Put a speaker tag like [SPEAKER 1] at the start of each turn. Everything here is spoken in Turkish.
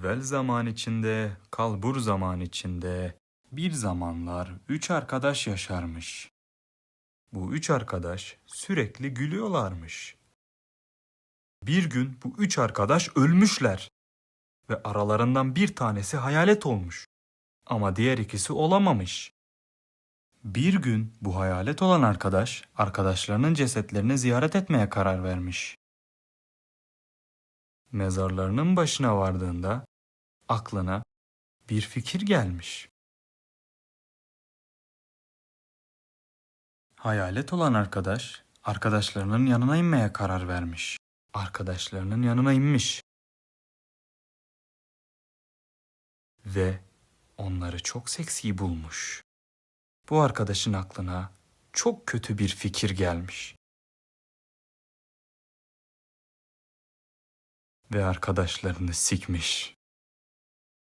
[SPEAKER 1] Evvel zaman içinde, kalbur zaman içinde bir zamanlar üç arkadaş yaşarmış. Bu üç arkadaş sürekli gülüyorlarmış. Bir gün bu üç arkadaş ölmüşler ve aralarından bir tanesi hayalet olmuş. Ama diğer ikisi olamamış. Bir gün bu hayalet olan arkadaş arkadaşlarının cesetlerini ziyaret etmeye karar vermiş. Mezarlarının başına vardığında aklına bir fikir gelmiş. Hayalet olan arkadaş arkadaşlarının yanına inmeye karar vermiş. Arkadaşlarının yanına inmiş. Ve onları çok seksi bulmuş. Bu arkadaşın aklına çok kötü bir fikir gelmiş. Ve arkadaşlarını sikmiş.